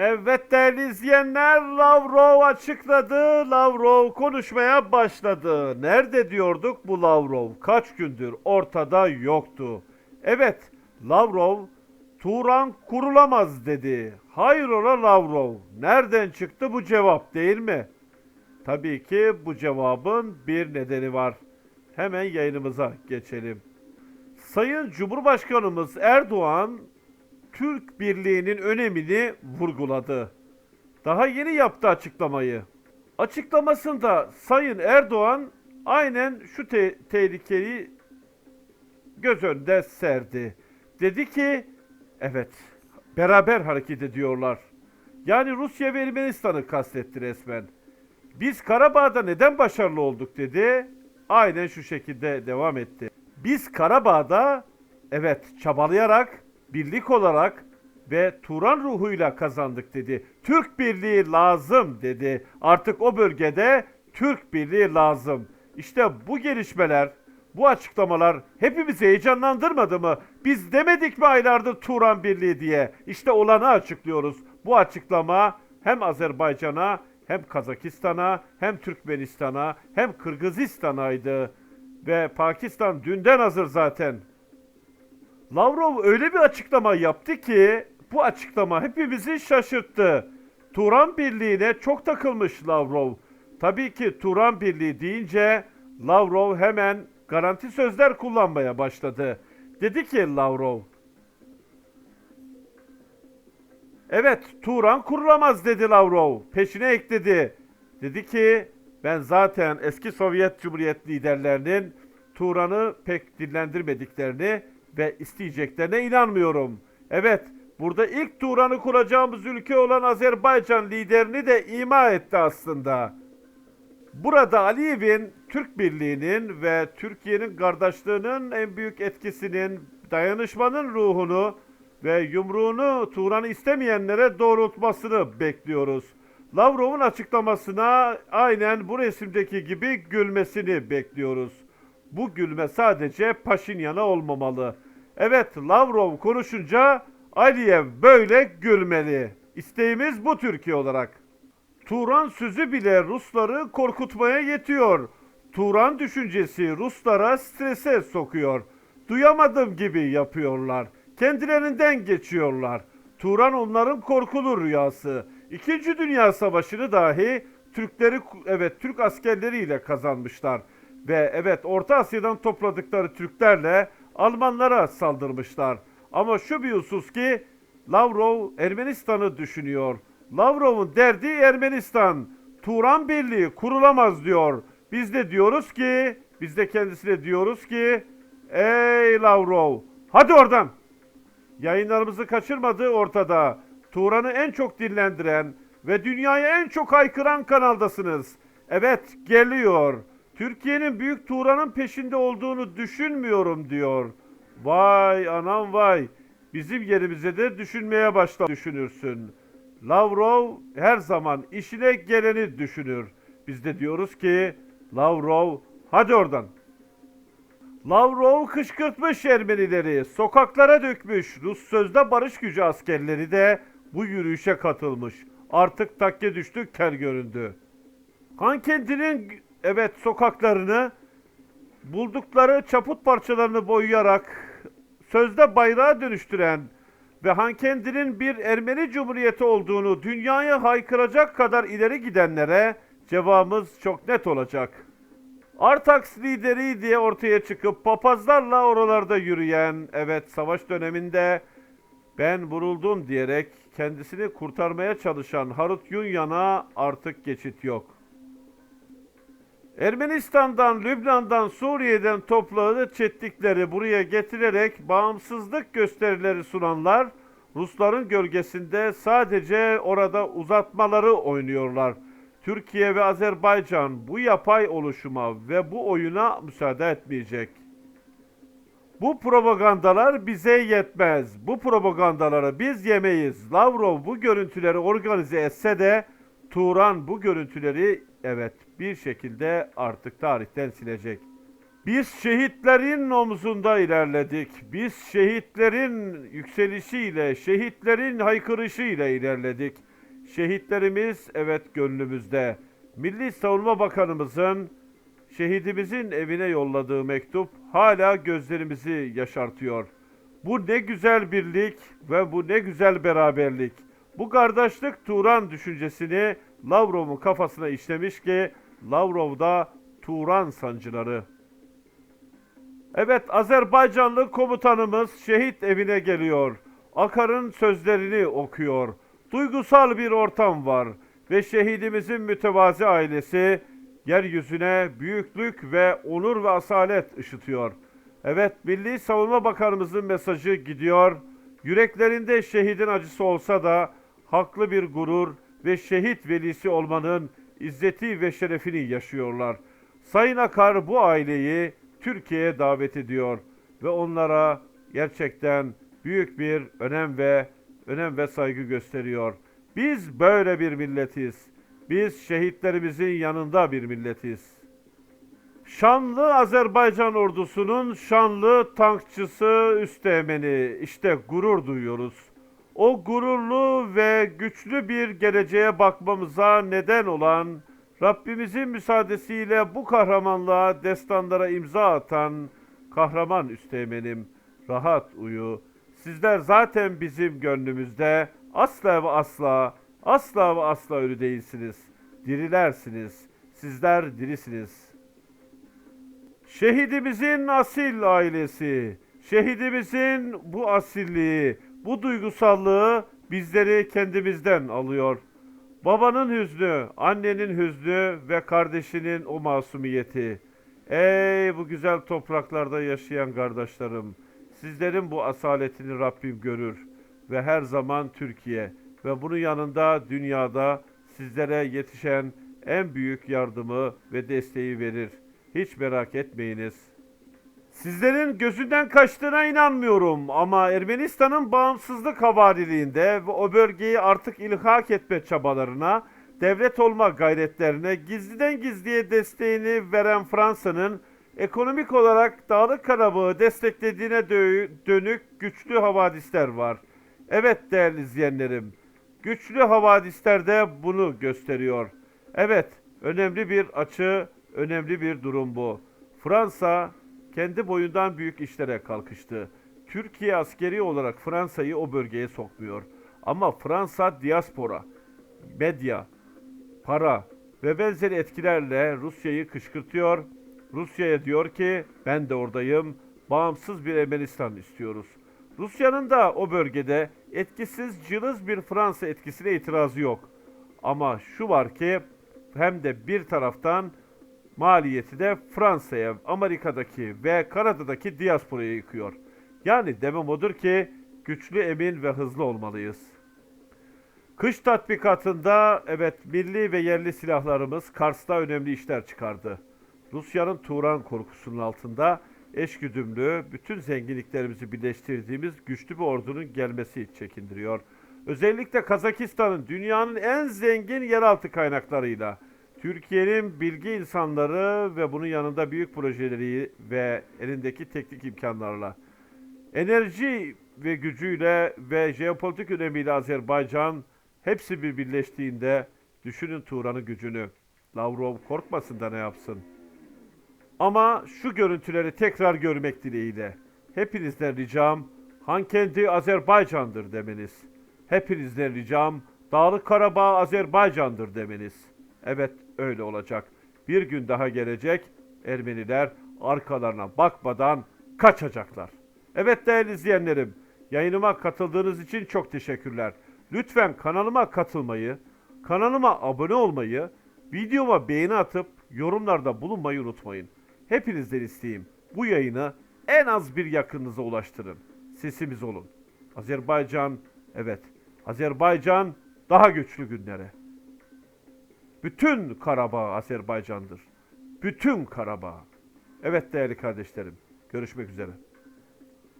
Evet değerli izleyenler Lavrov açıkladı. Lavrov konuşmaya başladı. Nerede diyorduk bu Lavrov? Kaç gündür ortada yoktu. Evet Lavrov Turan kurulamaz dedi. Hayrola Lavrov? Nereden çıktı bu cevap değil mi? Tabii ki bu cevabın bir nedeni var. Hemen yayınımıza geçelim. Sayın Cumhurbaşkanımız Erdoğan Türk Birliği'nin önemini vurguladı. Daha yeni yaptı açıklamayı. Açıklamasında Sayın Erdoğan aynen şu te- tehlikeyi göz önünde serdi. Dedi ki evet beraber hareket ediyorlar. Yani Rusya ve Ermenistan'ı kastetti resmen. Biz Karabağ'da neden başarılı olduk dedi. Aynen şu şekilde devam etti. Biz Karabağ'da evet çabalayarak, birlik olarak ve Turan ruhuyla kazandık dedi. Türk birliği lazım dedi. Artık o bölgede Türk birliği lazım. İşte bu gelişmeler, bu açıklamalar hepimizi heyecanlandırmadı mı? Biz demedik mi aylardır Turan Birliği diye? İşte olanı açıklıyoruz. Bu açıklama hem Azerbaycan'a hem Kazakistan'a hem Türkmenistan'a hem Kırgızistan'aydı. Ve Pakistan dünden hazır zaten. Lavrov öyle bir açıklama yaptı ki bu açıklama hepimizi şaşırttı. Turan Birliği'ne çok takılmış Lavrov. Tabii ki Turan Birliği deyince Lavrov hemen garanti sözler kullanmaya başladı. Dedi ki Lavrov, Evet, Turan kurulamaz dedi Lavrov. Peşine ekledi. Dedi ki ben zaten eski Sovyet Cumhuriyet liderlerinin Turan'ı pek dillendirmediklerini ve isteyeceklerine inanmıyorum. Evet, burada ilk Turan'ı kuracağımız ülke olan Azerbaycan liderini de ima etti aslında. Burada Aliyev'in Türk Birliği'nin ve Türkiye'nin kardeşliğinin en büyük etkisinin dayanışmanın ruhunu ve yumruğunu Turan'ı istemeyenlere doğrultmasını bekliyoruz. Lavrov'un açıklamasına aynen bu resimdeki gibi gülmesini bekliyoruz. Bu gülme sadece Paşinyan'a olmamalı. Evet Lavrov konuşunca Aliyev böyle gülmeli. İsteğimiz bu Türkiye olarak. Turan sözü bile Rusları korkutmaya yetiyor. Turan düşüncesi Ruslara strese sokuyor. Duyamadım gibi yapıyorlar. Kendilerinden geçiyorlar. Turan onların korkulu rüyası. İkinci Dünya Savaşı'nı dahi Türkleri evet Türk askerleriyle kazanmışlar ve evet Orta Asya'dan topladıkları Türklerle Almanlara saldırmışlar. Ama şu bir husus ki Lavrov Ermenistan'ı düşünüyor. Lavrov'un derdi Ermenistan. Turan Birliği kurulamaz diyor. Biz de diyoruz ki, biz de kendisine diyoruz ki, ey Lavrov, hadi oradan. Yayınlarımızı kaçırmadığı ortada. Turan'ı en çok dillendiren ve dünyaya en çok haykıran kanaldasınız. Evet, geliyor. Türkiye'nin büyük Turan'ın peşinde olduğunu düşünmüyorum diyor. Vay anam vay. Bizim yerimize de düşünmeye başla düşünürsün. Lavrov her zaman işine geleni düşünür. Biz de diyoruz ki Lavrov hadi oradan. Lavrov kışkırtmış Ermenileri, sokaklara dökmüş. Rus sözde barış gücü askerleri de bu yürüyüşe katılmış. Artık takke düştük kel göründü. Han kendinin evet sokaklarını buldukları çaput parçalarını boyayarak sözde bayrağa dönüştüren ve Hankendi'nin bir Ermeni Cumhuriyeti olduğunu dünyaya haykıracak kadar ileri gidenlere cevabımız çok net olacak. Artax lideri diye ortaya çıkıp papazlarla oralarda yürüyen, evet savaş döneminde ben vuruldum diyerek kendisini kurtarmaya çalışan Harut Yunyan'a artık geçit yok. Ermenistan'dan, Lübnan'dan, Suriye'den topladığı çetlikleri buraya getirerek bağımsızlık gösterileri sunanlar Rusların gölgesinde sadece orada uzatmaları oynuyorlar. Türkiye ve Azerbaycan bu yapay oluşuma ve bu oyuna müsaade etmeyecek. Bu propagandalar bize yetmez. Bu propagandaları biz yemeyiz. Lavrov bu görüntüleri organize etse de Turan bu görüntüleri evet bir şekilde artık tarihten silecek. Biz şehitlerin omzunda ilerledik. Biz şehitlerin yükselişiyle, şehitlerin haykırışıyla ilerledik. Şehitlerimiz evet gönlümüzde. Milli Savunma Bakanımızın şehidimizin evine yolladığı mektup hala gözlerimizi yaşartıyor. Bu ne güzel birlik ve bu ne güzel beraberlik. Bu kardeşlik Turan düşüncesini Lavrov'un kafasına işlemiş ki Lavrov'da Turan sancıları. Evet Azerbaycanlı komutanımız şehit evine geliyor. Akar'ın sözlerini okuyor. Duygusal bir ortam var ve şehidimizin mütevazi ailesi yeryüzüne büyüklük ve onur ve asalet ışıtıyor. Evet Milli Savunma Bakanımızın mesajı gidiyor. Yüreklerinde şehidin acısı olsa da haklı bir gurur ve şehit velisi olmanın izzeti ve şerefini yaşıyorlar. Sayın Akar bu aileyi Türkiye'ye davet ediyor ve onlara gerçekten büyük bir önem ve önem ve saygı gösteriyor. Biz böyle bir milletiz. Biz şehitlerimizin yanında bir milletiz. Şanlı Azerbaycan ordusunun şanlı tankçısı Üsteğmen'i işte gurur duyuyoruz. O gururlu ve güçlü bir geleceğe bakmamıza neden olan Rabbimizin müsaadesiyle bu kahramanlığa destanlara imza atan kahraman Üsteğmen'im rahat uyu. Sizler zaten bizim gönlümüzde asla ve asla asla ve asla ölü değilsiniz. Dirilersiniz. Sizler dirisiniz. Şehidimizin asil ailesi, şehidimizin bu asilliği, bu duygusallığı bizleri kendimizden alıyor. Babanın hüznü, annenin hüznü ve kardeşinin o masumiyeti. Ey bu güzel topraklarda yaşayan kardeşlerim, sizlerin bu asaletini Rabbim görür ve her zaman Türkiye ve bunun yanında dünyada sizlere yetişen en büyük yardımı ve desteği verir. Hiç merak etmeyiniz. Sizlerin gözünden kaçtığına inanmıyorum ama Ermenistan'ın bağımsızlık havariliğinde ve o bölgeyi artık ilhak etme çabalarına, devlet olma gayretlerine gizliden gizliye desteğini veren Fransa'nın ekonomik olarak Dağlık Karabağ'ı desteklediğine dö- dönük güçlü havadisler var. Evet değerli izleyenlerim, güçlü havadisler de bunu gösteriyor. Evet, önemli bir açı, önemli bir durum bu. Fransa kendi boyundan büyük işlere kalkıştı. Türkiye askeri olarak Fransa'yı o bölgeye sokmuyor. Ama Fransa diaspora, medya, para ve benzeri etkilerle Rusya'yı kışkırtıyor. Rusya'ya diyor ki ben de oradayım. Bağımsız bir Ermenistan istiyoruz. Rusya'nın da o bölgede etkisiz cılız bir Fransa etkisine itirazı yok. Ama şu var ki hem de bir taraftan maliyeti de Fransa'ya, Amerika'daki ve Kanada'daki diasporaya yıkıyor. Yani demem odur ki güçlü, emin ve hızlı olmalıyız. Kış tatbikatında evet milli ve yerli silahlarımız Kars'ta önemli işler çıkardı. Rusya'nın Turan korkusunun altında eşgüdümlü, bütün zenginliklerimizi birleştirdiğimiz güçlü bir ordunun gelmesi çekindiriyor. Özellikle Kazakistan'ın dünyanın en zengin yeraltı kaynaklarıyla, Türkiye'nin bilgi insanları ve bunun yanında büyük projeleri ve elindeki teknik imkanlarla, enerji ve gücüyle ve jeopolitik önemiyle Azerbaycan hepsi bir birleştiğinde düşünün Turan'ın gücünü. Lavrov korkmasın da ne yapsın? Ama şu görüntüleri tekrar görmek dileğiyle. Hepinizden ricam Hankendi Azerbaycan'dır demeniz. Hepinizden ricam Dağlık Karabağ Azerbaycan'dır demeniz. Evet öyle olacak. Bir gün daha gelecek Ermeniler arkalarına bakmadan kaçacaklar. Evet değerli izleyenlerim, yayınıma katıldığınız için çok teşekkürler. Lütfen kanalıma katılmayı, kanalıma abone olmayı, videoma beğeni atıp yorumlarda bulunmayı unutmayın. Hepinizden isteğim bu yayını en az bir yakınınıza ulaştırın. Sesimiz olun. Azerbaycan, evet, Azerbaycan daha güçlü günlere. Bütün Karabağ Azerbaycan'dır. Bütün Karabağ. Evet değerli kardeşlerim, görüşmek üzere.